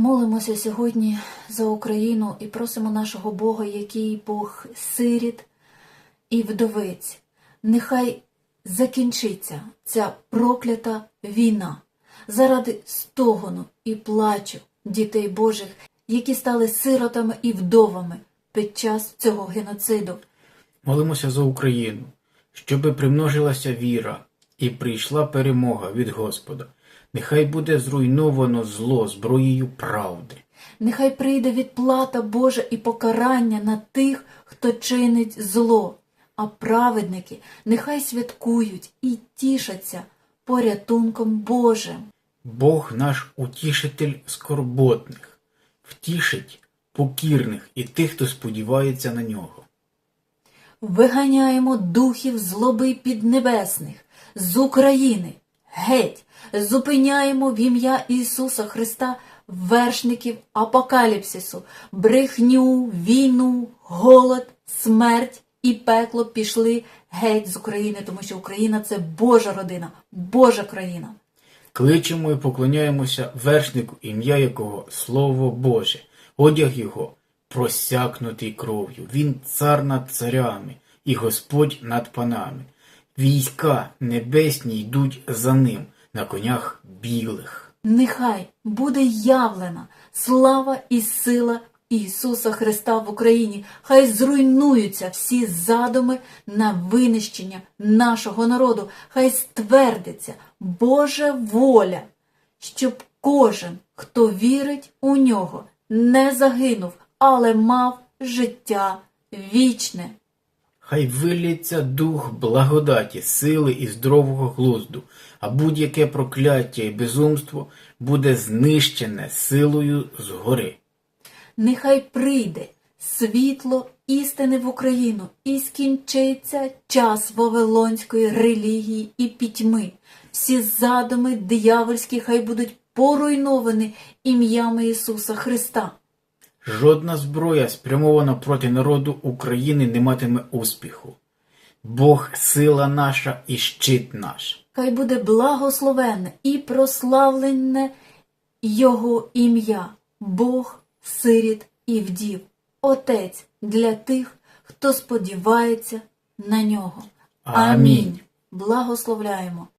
Молимося сьогодні за Україну і просимо нашого Бога, який Бог сиріт і вдовиць. Нехай закінчиться ця проклята війна заради стогону і плачу дітей Божих, які стали сиротами і вдовами під час цього геноциду. Молимося за Україну, щоби примножилася віра і прийшла перемога від Господа. Нехай буде зруйновано зло зброєю правди. Нехай прийде відплата Божа і покарання на тих, хто чинить зло, а праведники нехай святкують і тішаться порятунком Божим. Бог наш утішитель скорботних, втішить покірних і тих, хто сподівається на нього. Виганяємо духів злоби піднебесних з України. Геть, зупиняємо в ім'я Ісуса Христа вершників апокаліпсису, брехню, війну, голод, смерть і пекло пішли геть з України, тому що Україна це Божа родина, Божа країна. Кличемо і поклоняємося вершнику, ім'я якого Слово Боже, одяг його просякнутий кров'ю. Він цар над царями і Господь над панами. Війська небесні йдуть за ним на конях білих. Нехай буде явлена слава і сила Ісуса Христа в Україні. Хай зруйнуються всі задуми на винищення нашого народу. Хай ствердиться Божа воля, щоб кожен, хто вірить у нього, не загинув, але мав життя вічне. Хай вилється дух благодаті, сили і здорового глузду, а будь-яке прокляття і безумство буде знищене силою згори. Нехай прийде світло істини в Україну і скінчиться час вавилонської релігії і пітьми. Всі задуми диявольські хай будуть поруйновані ім'ями Ісуса Христа. Жодна зброя, спрямована проти народу України, не матиме успіху. Бог сила наша і щит наш. Хай буде благословенне і прославлене Його ім'я, Бог, сиріт і вдів, Отець для тих, хто сподівається на нього. Амінь. Благословляємо.